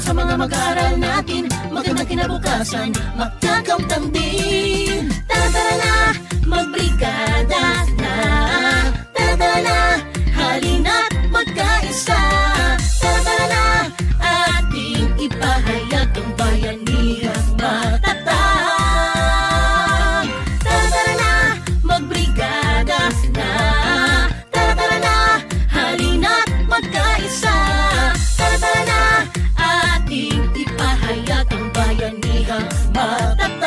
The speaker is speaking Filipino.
sa mga mag-aaral natin Magandang kinabukasan, magkakamtan din Tatarana! mata